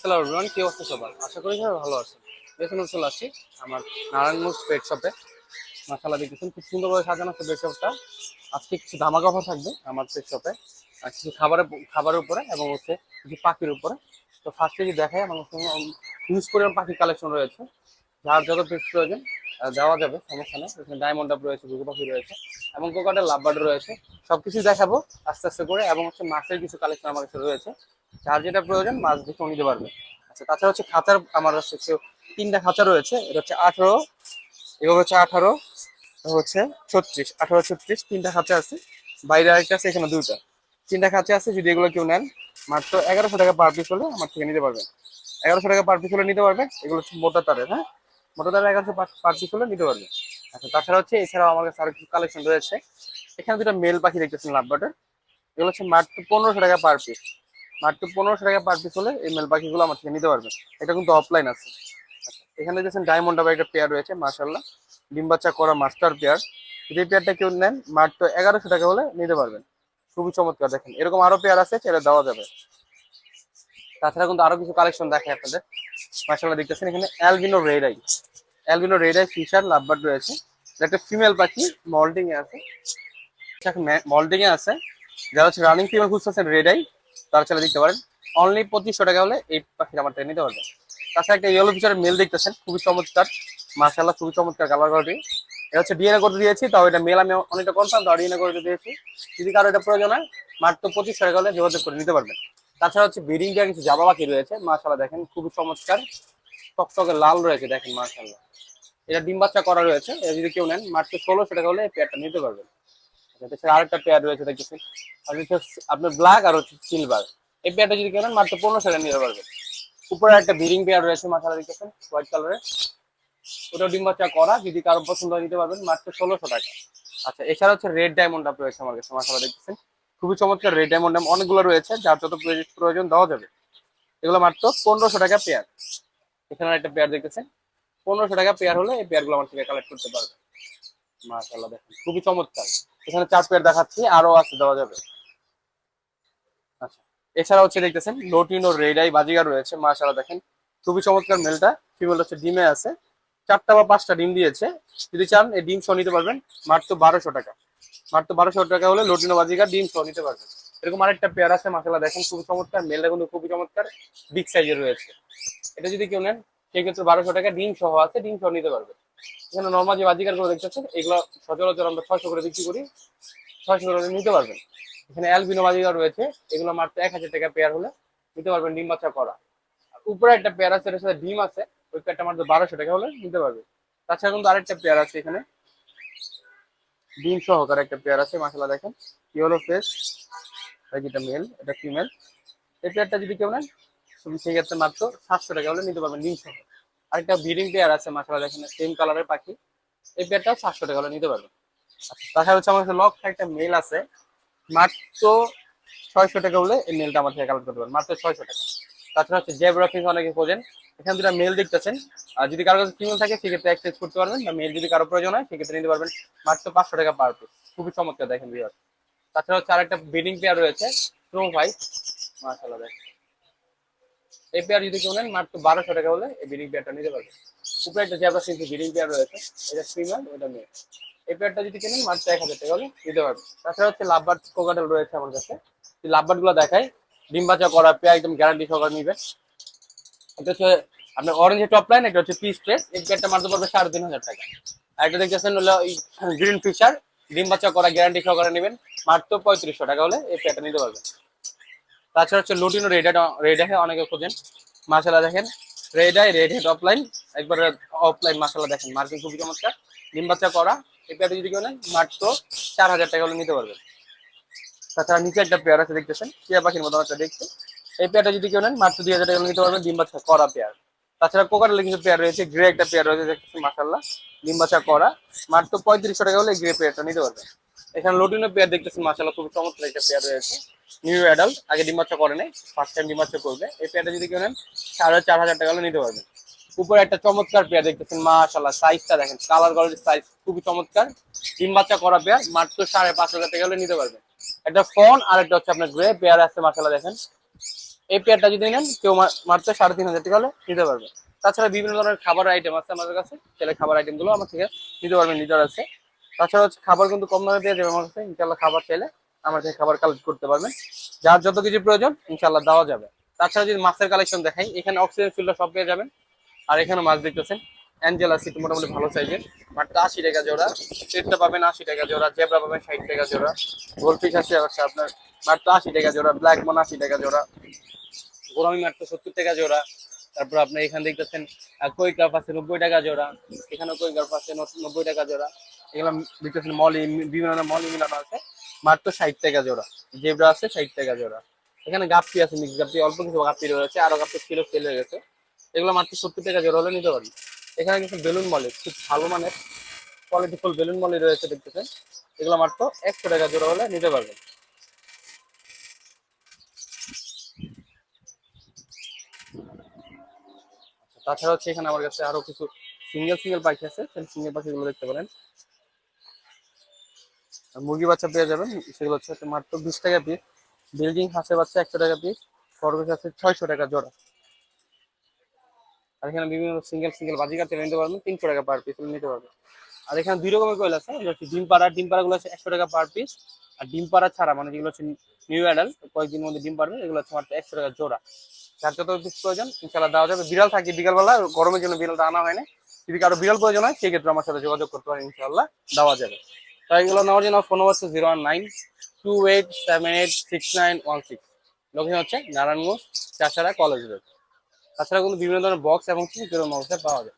Hello everyone কি অবস্থা সবার? আশা করি সবাই ভালো আছেন দেখুন চলে আসছি। আমার নারায়ণগঞ্জ পেট শপে মশালা দেখতেছেন, খুব সুন্দর করে সাজানো আছে পেট শপটা আজকে কিছু ধামাকা অফার থাকবে আমার পেট শপে আর কিছু খাবারের খাবারের উপরে এবং হচ্ছে কিছু পাখির উপরে। তো ফার্স্টে যদি দেখায় আমার হিউজ পরিমাণ পাখির কালেকশন রয়েছে। যার যত পিস প্রয়োজন দেওয়া যাবে, সমস্যা নেই। এখানে ডায়মন্ড ডাব রয়েছে, ঘুঘু পাখি রয়েছে, এবং কোকাটের লাভবার্ড রয়েছে। সব সবকিছু দেখাবো আস্তে আস্তে করে, এবং হচ্ছে মাছের কিছু কালেকশন আমার কাছে রয়েছে। যার যেটা প্রয়োজন, মাছ দেখে নিতে পারবে। আচ্ছা তাছাড়া হচ্ছে খাঁচার, আমার হচ্ছে তিনটা খাঁচা রয়েছে, এটা হচ্ছে আঠারো এগুলো হচ্ছে আঠারো হচ্ছে ছত্রিশ, আঠারো, ছত্রিশ, তিনটা খাঁচা আছে। বাইরে আরেকটা আছে, এখানে দুইটা। তিনটা খাঁচা আছে, যদি এগুলো কেউ নেন, মাত্র এগারোশো টাকা পার পিস হলে আমার থেকে নিতে পারবেন। এগারোশো টাকা পার পিস হলে নিতে পারবেন, এগুলো হচ্ছে মোটা তারের হ্যাঁ? মোটা তারের এগারোশো পার পিস হলে নিতে পারবেন আচ্ছা তাছাড়া হচ্ছে এছাড়াও আমার কাছে আরও কিছু কালেকশন রয়েছে। এখানে দুটো মেল পাখি দেখতেছেন লাভবাটের এগুলো হচ্ছে মাত্র পনেরোশো টাকা পার পিস মাত্র পনেরোশো টাকা পার পিস হলে এই মেল পাখিগুলো আমার থেকে নিতে পারবেন। এটা কিন্তু অফলাইন আছে। আচ্ছা, এখানে দেখছেন ডায়মন্ড আবার একটা পেয়ার রয়েছে মার্শাল্লাহ ডিম বাচ্চা করা মাস্টার পেয়ার যদি পেয়ারটা কেউ নেন মাত্র এগারোশো টাকা হলে নিতে পারবেন। খুবই চমৎকার দেখেন। এরকম আরও পেয়ার আছে সেটা দেওয়া যাবে। তাছাড়া কিন্তু আরও কিছু কালেকশন দেখে আপনাদের। মার্শাল্লাহ দেখতেছেন এখানে albino red eye albino red eye Fischer lovebird রয়েছে। একটা ফিমেল পাখি মল্টিং এ আছে মল্টিং এ আছে। যারা হচ্ছে রানিং ফিমেল খুঁজতেছেন রেড আই তারা চলে দেখতে পারেন। অনলি পঁচিশশো টাকা হলে এই পাখিটা আমার নিতে পারবেন তাছাড়া একটা ইয়েলো ফিচারের মেল দেখতেছেন, খুবই চমৎকার। মার্শাল্লাহ খুবই চমৎকার কালার কোয়ালিটি এটা হচ্ছে ডিএনএ করতে দিয়েছি, তাও এটা মেল আমি অনেকটা কনফার্ম তাও ডিএনএ করতে দিয়েছি। যদি কারও এটা প্রয়োজন হয়, মাত্র পঁচিশশো টাকা হলে যোগাযোগ করে নিতে পারবেন। তাছাড়া হচ্ছে দেওয়া কিছু জাবা বাকি রয়েছে মার্শাল্লাহ দেখেন খুবই চমৎকার। টকটকে লাল রয়েছে দেখেন মার্শাল্লাহ এটা ডিম বাচ্চা করা রয়েছে এটা যদি কেউ নেন মাত্র ষোলোশো টাকা হলে এই পেয়ারটা নিতে পারবেন। আচ্ছা, তাছাড়া আরেকটা পেয়ার রয়েছে দেখতেছেন আর হচ্ছে আপনার ব্ল্যাক আর হচ্ছে সিলভার এই পেয়ারটা যদি কেনেন মাত্র পনেরোশো টাকা নিতে পারবেন। উপরে একটা বিরিং পেয়ার রয়েছে মাথাটা দেখতেছেন হোয়াইট কালারের ওটা ডিম বাচ্চা করা যদি কারও পছন্দ হয় নিতে পারবেন মাত্র ষোলোশো টাকা। আচ্ছা এছাড়া হচ্ছে রেড ডায়মন্ড আপ রয়েছে আমার কাছে মাথাটা দেখতেছেন। খুবই চমৎকার রেড ডায়মন্ড অনেকগুলো রয়েছে, যার যত প্রয়োজন- দেওয়া যাবে। এগুলো মাত্র পনেরোশো টাকা পেয়ার এখানে একটা পেয়ার দেখতেছেন। পনেরোশো টাকা পেয়ার হলে এই পেয়ারগুলো আমার থেকে কালেক্ট করতে পারবে। মাশাআল্লাহ, দেখেন, খুবই চমৎকার। এখানে চার পেয়ার দেখাচ্ছি আরও আছে দেওয়া যাবে। আচ্ছা এছাড়া হচ্ছে দেখতেছেন লোটিনো রেডাই বাজিগার রয়েছে, মাশাআল্লাহ, দেখেন, খুবই চমৎকার মেলটা। ফিমেল হচ্ছে ডিমে আছে। চারটা বা পাঁচটা ডিম দিয়েছে। যদি চান, এই ডিম সহ নিতে পারবেন মাত্র বারোশো টাকা। মাত্র বারোশো টাকা হলে লোটিনো বাজিগার ডিম সহ নিতে পারবেন। এরকম আরেকটা পেয়ার আছে, মাশাআল্লাহ, দেখেন খুবই চমৎকার। মেলটা কিন্তু খুবই চমৎকার বিগ সাইজের রয়েছে। এটা যদি কেউ নেন, সেক্ষেত্রে বারোশো টাকা ডিম সহ আছে, ডিম সহ নিতে পারবে এখানে নর্মাল যে বাজিকারগুলো দেখতেছেন, এগুলো সচরাচর আমরা ছয়শো করে বিক্রি করি, ছয়শো করে নিতে পারবেন। এখানে অ্যালবিনো বাজিকার রয়েছে, এগুলো মাত্র এক হাজার টাকা পেয়ার হলে নিতে পারবেন ডিম বাচ্চা করা। উপরে একটা পেয়ার আছে, এটার সাথে ডিম আছে, ওই পেয়ারটা মাত্র বারোশো টাকা হলে নিতে পারবে তাছাড়া কিন্তু আরেকটা পেয়ার আছে এখানে ডিম সহকারে একটা পেয়ার আছে মাসালা দেখেন। ইয়েলো ফেস যেটা মেল এটা ফিমেল এই পেয়ারটা যদি কেউ নেন সেক্ষেত্রে মাত্র সাতশো টাকা হলে নিতে পারবেন ডিম সহ। আরেকটা ব্রিডিং পেয়ার আছে মাসালা দেখেন সেম কালারের পাখি। এই পেয়ারটাও সাতশো টাকা হলে নিতে পারবেন। আচ্ছা, তাছাড়া হচ্ছে আমার কাছে লক একটা মেল আছে। মাত্র ছয়শো টাকা হলে এই মেলটা আমার থেকে কালেক্ট করতে পারবেন। মাত্র ছয়শো টাকা। তাছাড়া হচ্ছে জেব্রা ফিস অনেকে খোঁজেন। এখানে দুটা মেল দেখতেছেন। আর যদি কারও কাছে ফিমেল থাকে, সেক্ষেত্রে এক্সচেঞ্জ করতে পারবেন বা মেল যদি কারও প্রয়োজন হয়, সেক্ষেত্রে নিতে পারবেন মাত্র পাঁচশো টাকা পার পিস খুবই চমৎকার দেখেন ভিউয়ার তাছাড়া হচ্ছে আরেকটা ব্রিডিং পেয়ার রয়েছে স্নো হোয়াইট মাশাআল্লাহ দেখেন। এই পেয়ার যদি কেউ নেন, মাত্র বারোশো টাকা হলে এই ব্রিডিং পেয়ারটা নিতে পারবেন। উপরে একটা জেব্রা ফিস ব্রিডিং পেয়ার রয়েছে, এটা ফিমেল এটা মেল এই পেয়ারটা যদি কেনেন মাত্র এক হাজার টাকা হলে নিতে পারবেন। তাছাড়া হচ্ছে লাভবার্ড কোকাটেল রয়েছে আমার কাছে। এই লাভবার্ডগুলো দেখাই ডিম বাচ্চা করা পেয়ার একদম গ্যারান্টি সহকারে নিবে এটা হচ্ছে আপনার টপ লাইন হচ্ছে পিস মারতে পারবে সাড়ে তিন হাজার টাকা। আর দেখতেছেন ফিশার ডিম বাচ্চা করা গ্যারান্টি পঁয়ত্রিশশো টাকা হলে নিতে তাছাড়া হচ্ছে অনেকে খোঁজেন দেখেন রেড অফলাইন একবার অফলাইন দেখেন খুবই ডিম বাচ্চা করা যদি চার হাজার টাকা হলে নিতে পারবেন। নিচে একটা পেয়ার আছে দেখতেছেন টিয়া পাখির মতো একটা দেখতে। এই পেয়ারটা যদি কেউ নেন, মাত্র দুই হাজার টাকা নিতে পারবেন ডিম বাচ্চা করা পেয়ার তাছাড়া কোকারের কিছু পেয়ার রয়েছে গ্রে একটা পেয়ার রয়েছে দেখতেছেন মাসাল্লাহ ডিম বাচ্চা করা। মাত্র পঁয়ত্রিশশো টাকা হলে গ্রে পেয়ারটা নিতে পারবেন। এখানে লোটিনো পেয়ার দেখতেছেন মাসাল্লাহ খুব চমৎকার একটা পেয়ার রয়েছে। নিউ অ্যাডাল্ট আগে ডিম করে নেই ফার্স্ট টাইম ডিম বাচ্চা করবে। এই পেয়ারটা যদি কেউ নেন, সাড়ে চার হাজার টাকা হলে নিতে পারবেন। উপরে একটা চমৎকার পেয়ার দেখতেছেন মাশাল্লাহ সাইজটা দেখেন কালার কোয়ালিটির সাইজ খুবই চমৎকার। ডিম বাচ্চা করা পেয়ার মাত্র সাড়ে পাঁচ হাজার টাকা হলে নিতে পারবেন। একটা ফোন আর একটা হচ্ছে আপনার গ্রে পেয়ার আছে মাশাল্লাহ দেখেন। এই পেয়ারটা যদি নেন, কেউ মাত্র সাড়ে তিন হাজার টাকা হলে নিতে পারবে। তাছাড়া বিভিন্ন ধরনের খাবার আইটেম আছে আমাদের কাছে। তাহলে খাবার আইটেমগুলো আমার থেকে নিতে পারবেন লিটার আছে। তাছাড়া হচ্ছে খাবার কিন্তু কম দামে পেয়ে যাবে আমার কাছে। ইনশাল্লাহ খাবার চাইলে আমার থেকে খাবার কালেক্ট করতে পারবেন। যার যত কিছু প্রয়োজন ইনশাল্লাহ দেওয়া যাবে। তাছাড়া যদি মাছের কালেকশন দেখাই, এখানে অক্সিজেন ফিল্ডার সব পেয়ে যাবেন। আর এখানে মাছ দেখতেছেন অ্যাঞ্জেল একটু মোটামুটি ভালো সাইজের মাঠটা আশি টাকা জোড়া। চেটটা পাবেন আশি টাকা জোড়া জেবরা পাবেন ষাট টাকা জোড়া। গোলফিশ আছে হচ্ছে আপনার মাত্র আশি টাকা জোড়া ব্ল্যাক মন আশি টাকা জোড়া। গোলামি মাত্র সত্তর টাকা জোড়া। তারপর আপনি এখানে দেখতেছেন কই কাপ আছে নব্বই টাকা জোড়া। এখানে কই কাপ আছে নব্বই টাকা জোড়া। এগুলো দেখতেছেন মলি বিভিন্ন মলি মিলানো আছে। মাত্র ষাট টাকা জোড়া। জেব্রা আছে ষাট টাকা জোড়া। এখানে গাপ্পি আছে, মিক্স গাপ্পি, অল্প কিছু গাপ্পি রয়েছে। আরও গাপ্পি ছিল সেল হয়ে গেছে। এগুলো মাত্র সত্তর টাকা জোড়া হলে নিতে পারি। এখানে কিছু বেলুন মলি, খুব ভালো মানের কোয়ালিটিফুল বেলুন মলি রয়েছে দেখতেছেন। এগুলো মাত্র একশো টাকা জোড়া হলে নিতে পারবেন। তাছাড়া হচ্ছে এখানে আমার কাছে আরও কিছু সিঙ্গেল সিঙ্গেল পাখি আছে। সিঙ্গেল পাখিগুলো দেখতে পারেন। মুরগি বাচ্চা পেয়ে যাবেন। সেগুলো হচ্ছে মাত্র বিশ টাকা পিস বিল্ডিং হাঁসের বাচ্চা একশো টাকা পিস খরগোশ আছে ছয়শো টাকা জোড়া। আর এখানে বিভিন্ন সিঙ্গেল সিঙ্গেল বাজি কাটতে নিতে পারবেন। তিনশো টাকা পার পিস নিতে পারবেন। আর এখানে দুই রকমের কোয়েল আছে। ডিম পাড়া ডিম পাড়াগুলো আছে একশো টাকা পার পিস আর ডিম পাড়া ছাড়া মানে যেগুলো হচ্ছে নিউ অ্যাডাল্ট কয়েকদিনের মধ্যে ডিম পারবে, এগুলো হচ্ছে মাত্র একশো টাকা জোড়া। যার যত পিস প্রয়োজন ইনশাল্লাহ দেওয়া যাবে। বিড়াল থাকে বিকালবেলা, গরমের জন্য বিড়ালটা আনা হয় না যদি কারও বিড়াল প্রয়োজন হয়, সেক্ষেত্রে আমার সাথে যোগাযোগ করতে পারেন ইনশাল্লাহ দেওয়া যাবে। তাই এগুলো নেওয়ার জন্য ফোন নম্বর হচ্ছে zero one nine two eight seven eight six nine one six location হচ্ছে নারায়ণগঞ্জ, চাষারা কলেজ রোড তাছাড়া কিন্তু বিভিন্ন ধরনের বক্স এবং মশলা পাওয়া যায়।